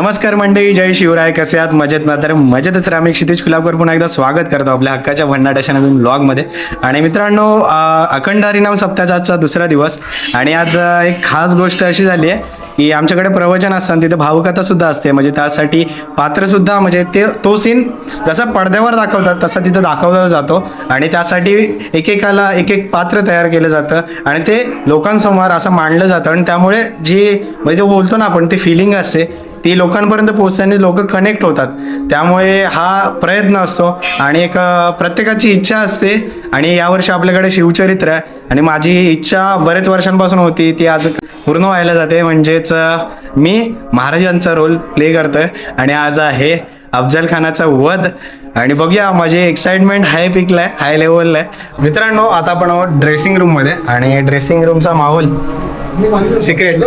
नमस्कार मंडळी जय शिवराय. कसे आहात? मजेत ना? तर मजेतच रामी क्षितिज कुलाबकर पुन्हा एकदा स्वागत करतो आपल्या हक्काच्या भन्नाटाच्या नवीन ब्लॉगमध्ये आणि मित्रांनो अखंड हरिनाम सप्ताहाचा आजचा दुसरा दिवस. आणि आज एक खास गोष्ट अशी झाली आहे की आमच्याकडे प्रवचन असतात तिथे भावकथा सुद्धा असते. म्हणजे त्यासाठी पात्र सुद्धा म्हणजे ते तो सीन जसा पडद्यावर दाखवतात तसा तिथं दाखवला जातो. आणि त्यासाठी एकेकाला एक एक पात्र तयार केलं जातं. आणि ते लोकांसमोर असं मांडलं जातं. आणि त्यामुळे जी म्हणजे जो बोलतो ना आपण ती फिलिंग असते. ती लोकांपर्यंत पोहोचताना लोक कनेक्ट होतात. त्यामुळे हा प्रयत्न असतो आणि एक प्रत्येकाची इच्छा असते आणि यावर्षी आपल्याकडे शिवचरित्र आहे आणि माझी इच्छा बरेच वर्षांपासून होती ती आज पूर्ण व्हायला जाते. म्हणजेच मी महाराजांचा रोल प्ले करतोय आणि आज आहे अफजल खानाचा वध. आणि बघूया माझी एक्साइटमेंट हाय पिकला आहे हाय लेवलला आहे. मित्रांनो आता आपण आहोत ड्रेसिंग रूममध्ये आणि ड्रेसिंग रूमचा माहोल सिक्रेट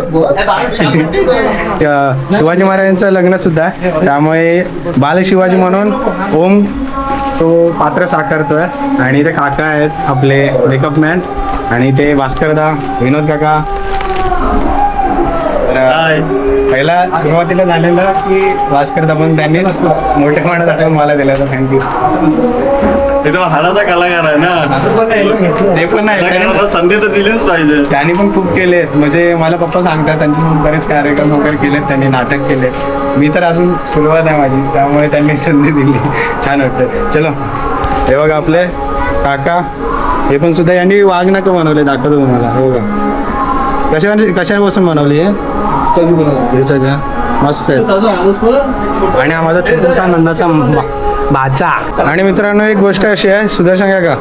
शिवाजी महाराजांचं लग्न सुद्धा त्यामुळे बाल शिवाजी म्हणून ओम तो पात्र साकारतोय. आणि ते काका आहेत आपले मेकअप मॅन आणि ते भास्करदा विनोद काका. पहिला सुरुवातीला झालेलं की भास्करदा पण त्यांनीच मोठेपणा दाखवून मला दिलं होतं थँक्यू ते तो हाडाचा कलाकार आहे ना. ते पण नाही संधी तर दिलीच पाहिजे. त्यांनी पण खूप केलेत. म्हणजे मला पप्पा सांगतात त्यांच्यासोबत बरेच कार्यक्रम वगैरे केलेत त्यांनी नाटक केले मी तर अजून सुरुवात आहे माझी त्यामुळे त्यांनी संधी दिली. छान वाटतं चलो. हे बघा आपले काका हे पण सुद्धा यांनी वाघनाकं बनवले दाखवतो तुम्हाला. हे बघा. कशा कशापासून बनवली हे? मस्त आहे. आणि माझा छोटासा नंदाचा भाचा. आणि मित्रांनो एक गोष्ट अशी आहे सुदर्शन काका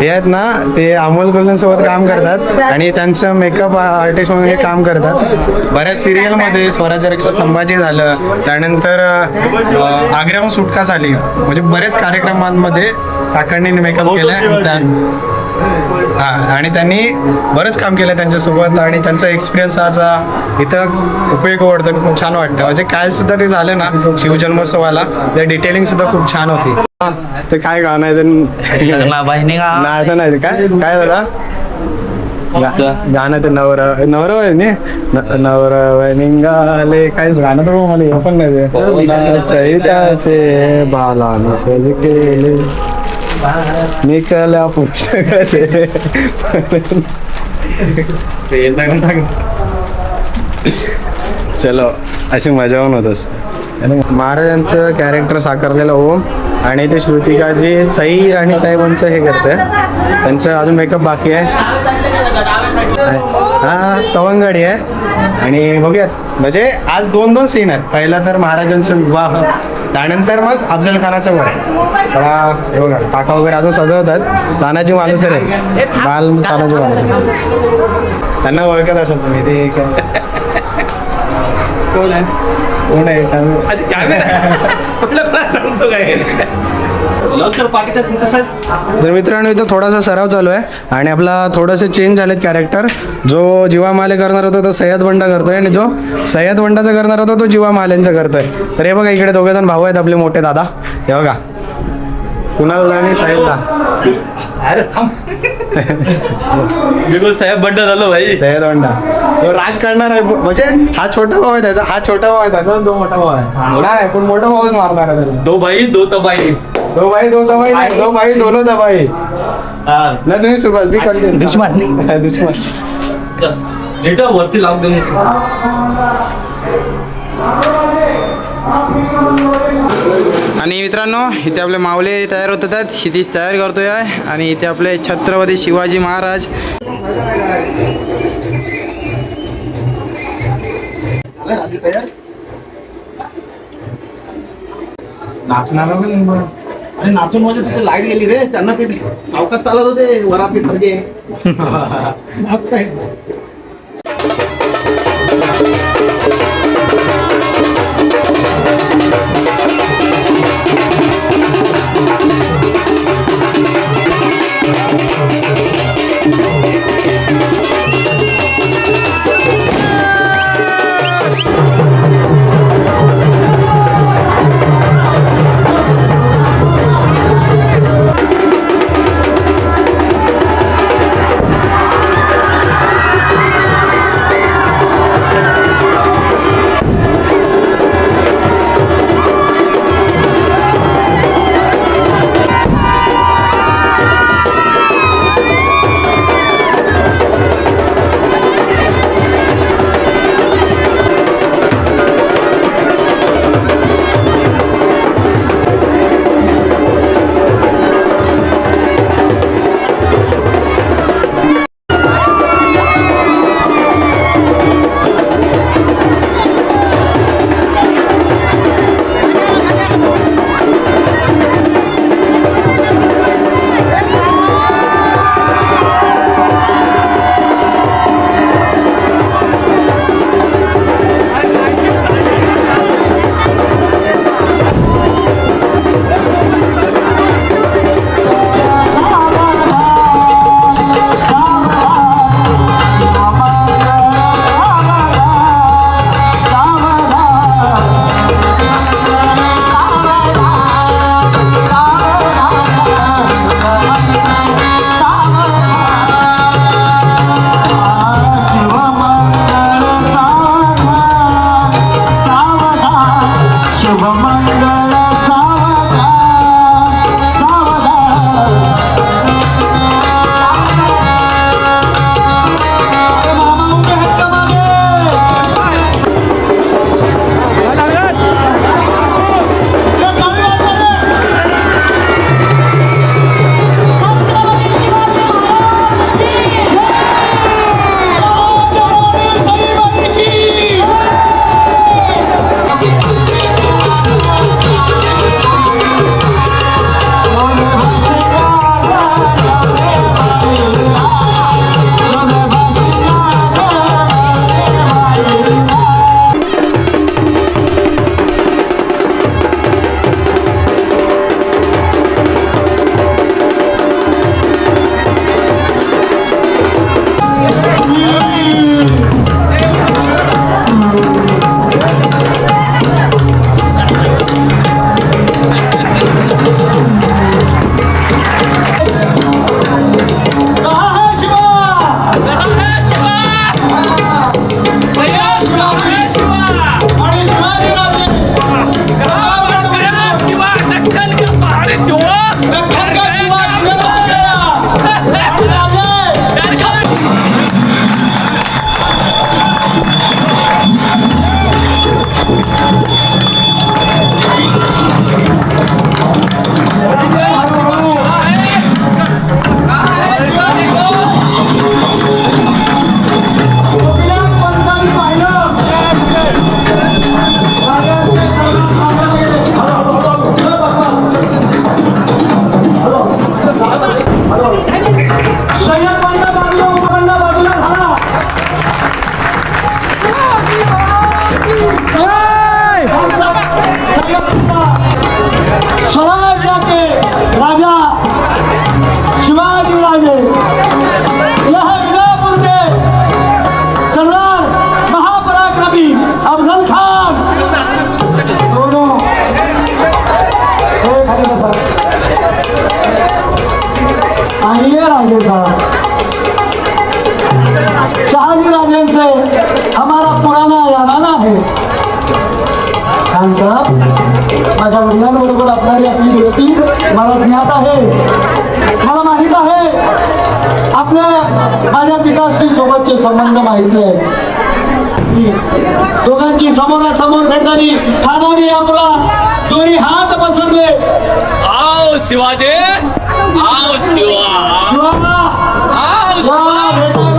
हे आहेत ना ते अमोल कोल्हन सोबत काम करतात आणि त्यांचं मेकअप आर्टिस्ट म्हणून हे काम करतात. बऱ्याच सिरियलमध्ये स्वराज्य रक्षा संभाजी झालं त्यानंतर आग्र्याहून सुटका झाली. म्हणजे बरेच कार्यक्रमांमध्ये काकांनी मेकअप केलाय हा आणि त्यांनी बरंच काम केलं त्यांच्यासोबत आणि त्यांचा एक्सपिरियन्स आज अं, इथं उपयोग पडतो खूप छान वाटतं. म्हणजे काय सुद्धा ते झालं ना शिवजन्मोत्सवाला ते डिटेलिंग सुद्धा खूप छान होती. ते काय गाणं आहे नाही असं नाही काय? काय झालं गाणं ते नवरा नवरा नी? न- नवरा निघाले काय गाणं तर मला हे पण नाही ते. सैद्याचे केले निकल्या पुस्तकाचे चलो अशी मजा पण होतस महाराजांचं कॅरेक्टर साकारलेलं ओम आणि ते श्रुतिकाजी सई आणि साहेबांचं हे करते. त्यांचं अजून मेकअप बाकी आहे. हा सवंगडी आहे. आणि बघूयात. म्हणजे आज दोन दोन सीन आहेत. पहिला तर महाराजांचा विवाह. त्यानंतर मग अफजल खानाचं वय तर हा, हे बघा काका वगैरे अजून सजवतात. तानाजी मालुसरे आहे बाल तानाजी मालुसरे त्यांना ओळखत असाल तुम्ही ते कोण आहे? कोण आहे? तर मित्रांनो इथं थोडासा सराव चालू आहे आणि आपला थोडंसं चेंज झालेत कॅरेक्टर जो जीवा माले करणार होता तो सय्यद बंडा करतोय आणि जो सय्यद बंडाचा करणार होता तो जीवा मालेंचा करतोय. तर हे बघा इकडे दोघे जण भाऊ आहेत आपले मोठे दादा. हे बघा. कुणाल आणि साहेबदा अरे थांब. बिलकुल साहेब बंड झालो भाई. सय्यद बंडा. तो राग करणार आहे म्हणजे हा छोटा भाऊ आहे त्याचा हा छोटा भाऊ आहे त्याचा तो मोठा भाऊ आहे. नाही पण मोठा भाऊच मारणार आहे दो भाई दो तबाई दो भाई दो दबाई नाही, दो भाई दोनो दबाई नाही तुम्ही सुरुवात मी कंटिन्यू दुश्मन. दुश्मन। लेट वरती लावून देऊन आणि मित्रांनो इथे आपले माऊले तयार होत आहेत क्षितिज तयार करतोय. आणि इथे आपले छत्रपती शिवाजी महाराज. अरे नाचून म्हणजे तिथे लाइट गेली रे. त्यांना ते सावकात चालत होते वराती सारखे मंडळी सोबतचे संबंध माहिती आहेत. दोघांची समोरासमोर भेटताना ठाणाने आपला तुम्ही हात पसरले. आओ शिवाजी आओ शिवा. शिवा. आओ शिवा.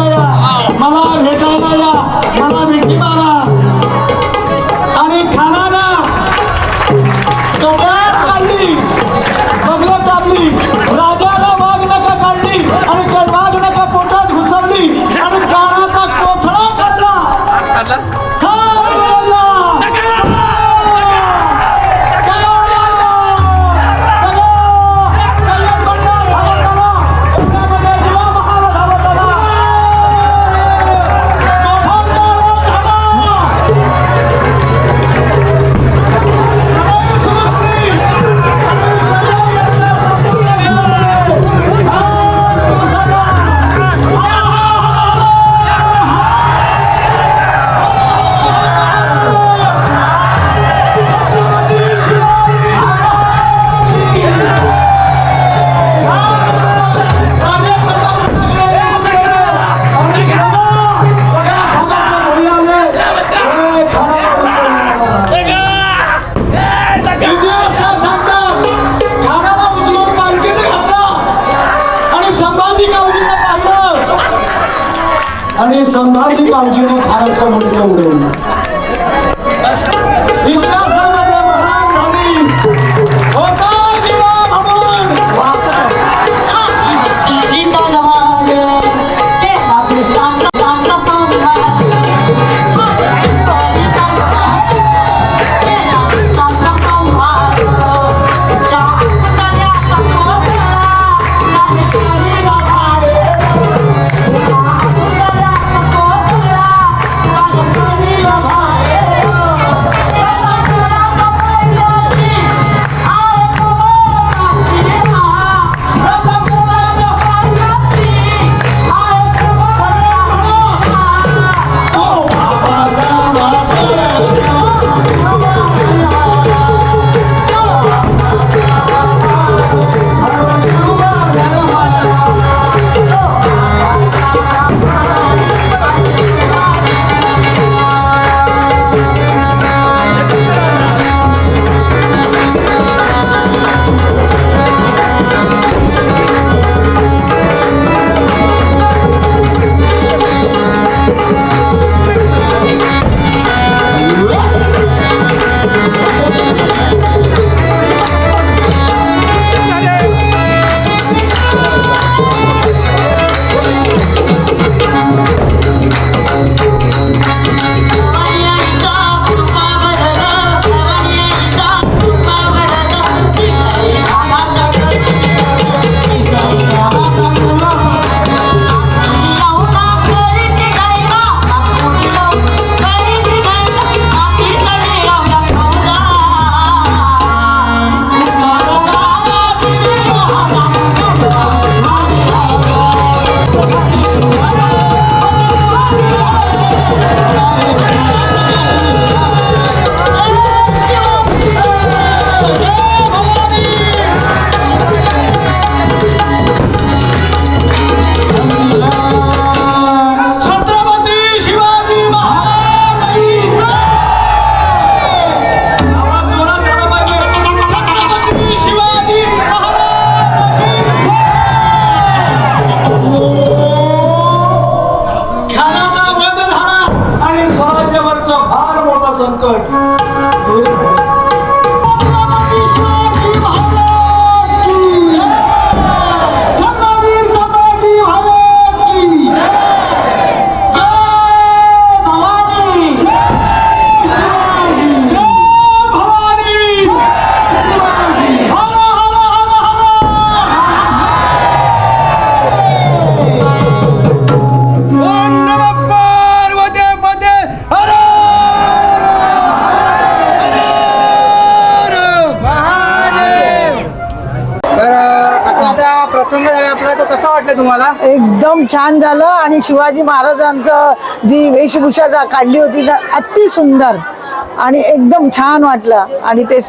आणि संभाजी काळजीने भारत उडवून. इतिहास Oh. God एकदम छान झालं आणि शिवाजी महाराजांचं जी वेशभूषा जा काढली होती ना अति सुंदर आणि एकदम छान वाटलं. आणि ते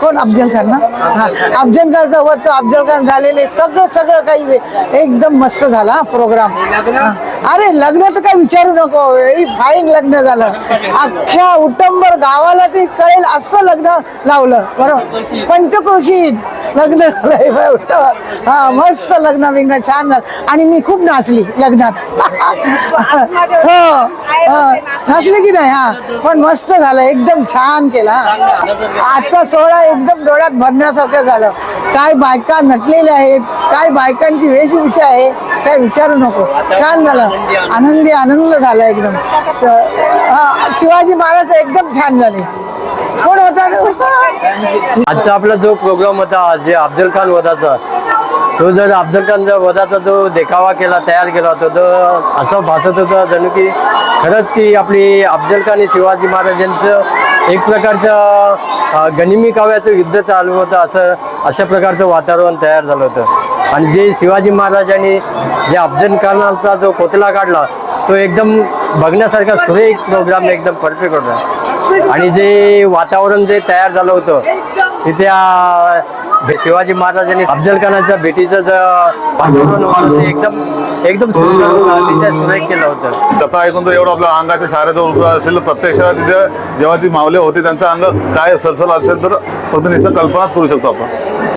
कोण? अफजल खान ना? हा. अफजल खानचा वध तो अफजल खान झालेले सगळं सगळं काही एकदम मस्त झाला प्रोग्राम अरे लग्न तर काय विचारू नको. व्हेरी फाईन लग्न झालं. अख्ख्या उटंबर गावाला ते कळेल असं लग्न लावलं. बरोबर? पंचक्रोशीत लग्न झालं हा मस्त लग्न बिग्न छान झालं. आणि मी खूप नाचली लग्नात. हो. नाचली की नाही? हा. पण मस्त झालं. एकदम छान केला आजचा सोहळा एकदम डोळ्यात भरण्यासारखं झालं. काय बायका नटलेल्या आहेत काय बायकांची वेशभूषा आहे काय विचारू नको. छान झालं. आनंदी आनंद झाला एकदम. हा, शिवाजी महाराज एकदम छान झाले. कोण होता? आजचा आपला जो प्रोग्राम होता जे अफजल खान वधाचा तो जर अफजल खानचा वधाचा जो देखावा केला तयार केला होता तो असं भासत होतं जणू की खरंच की आपली अफजल खान आणि शिवाजी महाराजांचं एक प्रकारचं गनिमी काव्याचं युद्ध चालू होतं असं अशा प्रकारचं वातावरण तयार झालं होतं. आणि जे शिवाजी महाराजांनी जे अफजल खानाचा जो कोतला काढला तो एकदम बघण्यासारखा सुरेख प्रोग्राम एकदम परफेक्ट होता. आणि जे वातावरण जे तयार झालं होतं तिथे शिवाजी महाराजांनी अफजल खानाच्या भेटीचं एकदम एकदम सुंदर सुरेख केलं होतं. कथा ऐकून तर एवढं आपल्या अंगाच्या शाळेचं उलगडा असेल प्रत्यक्षात तिथे जेव्हा ती मावले होते त्यांचं अंग काय सलसल असेल तर फक्त निसं कल्पनाच करू शकतो आपण.